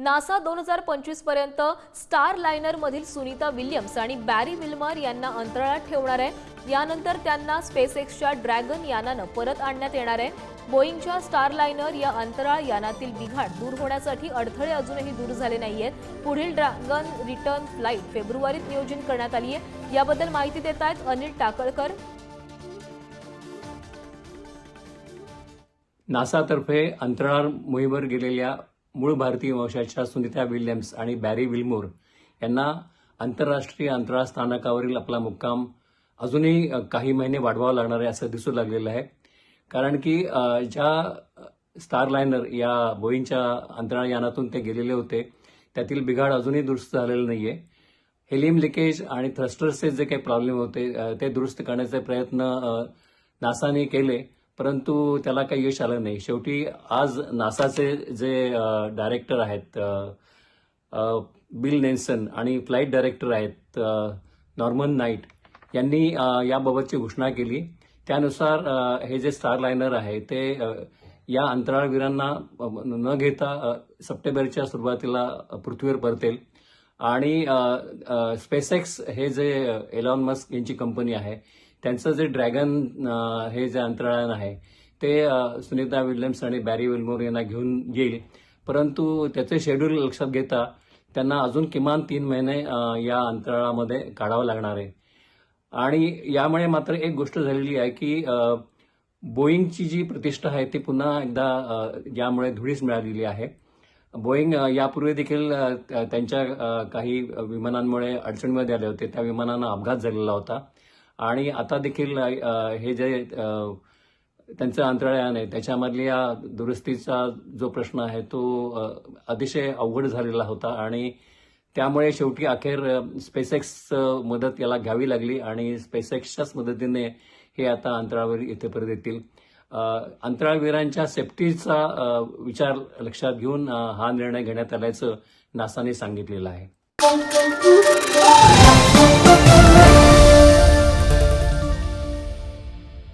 NASA दोन हजार पंचवीसपर्यंत Starliner मधील सुनीता विल्यम्स आणि बॅरी विल्मर यांना अंतराळात ठेवणार आहे. यानंतर त्यांना स्पेस एक्सच्या ड्रॅगन यानानं परत आणण्यात येणार आहे. बोईंगच्या स्टार लायनर या अंतराळ यानातील बिघाड दूर होण्यासाठी अडथळे अजूनही दूर झाले नाहीयेत. पुढील ड्रॅगन रिटर्न फ्लाईट फेब्रुवारीत नियोजन करण्यात आली आहे याबद्दल माहिती देत आहेत अनिल टाकळकर. नासातर्फे अंतराळ मोहिमेवर गेलेल्या मूळ भारतीय वंशाच्या सुनीता विल्यम्स आणि बॅरी विल्मोर यांना आंतरराष्ट्रीय अंतराळ स्थानकावरील आपला मुक्काम अजूनही काही महिने वाढवावा लागणार आहे असं दिसू लागलेलं आहे. कारण की ज्या स्टार लायनर या बोईंगच्या अंतराळ यानातून ते गेलेले होते त्यातील बिघाड अजूनही दुरुस्त झालेलं नाहीये. हेलियम लिकेज आणि थ्रस्टर्सचे जे काही प्रॉब्लेम होते ते दुरुस्त करण्याचे प्रयत्न नासाने केले. परंतु त्याला काही यश आलं नाही. शेवटी आज नासाचे जे डायरेक्टर आहेत बिल नेन्सन आणि फ्लाईट डायरेक्टर आहेत नॉर्मन नाईट यांनी याबाबतची घोषणा केली. त्यानुसार हे जे स्टार लायनर आहे ते या अंतराळवीरांना न घेता सप्टेंबरच्या सुरुवातीला पृथ्वीवर परतेल. आणि स्पेसएक्स हे जे एलॉन मस्क यांची कंपनी आहे त्यांचं जे ड्रॅगन हे जे अंतराळयान आहे ते सुनीता विल्यम्स आणि बॅरी विल्मोर यांना घेऊन येईल. परंतु त्याचे शेड्यूल लक्षात घेता त्यांना अजून किमान तीन महिने या अंतराळामध्ये काढावं लागणार आहे. आणि यामुळे मात्र एक गोष्ट झालेली आहे की बोईंगची जी प्रतिष्ठा आहे ती पुन्हा एकदा यामुळे धुळीस मिळालेली आहे. बोईंग यापूर्वी देखील त्यांच्या काही विमानांमुळे अडचणीमध्ये आले होते. त्या विमानांना अपघात झालेला होता. आणि आता देखील हे जे त्यांचं अंतराळयान आहे त्याच्यामधल्या दुरुस्तीचा जो प्रश्न आहे तो अतिशय अवघड झालेला होता आणि त्यामुळे शेवटी अखेर स्पेसएक्स मदत याला घ्यावी लागली आणि स्पेसएक्सच्याच मदतीने हे आता अंतराळवर इथेपर्यंत येतील. अंतराळवीरांच्या सेफ्टीचा विचार लक्षात घेऊन हा निर्णय घेण्यात आल्याचं नासाने सांगितलेलं आहे.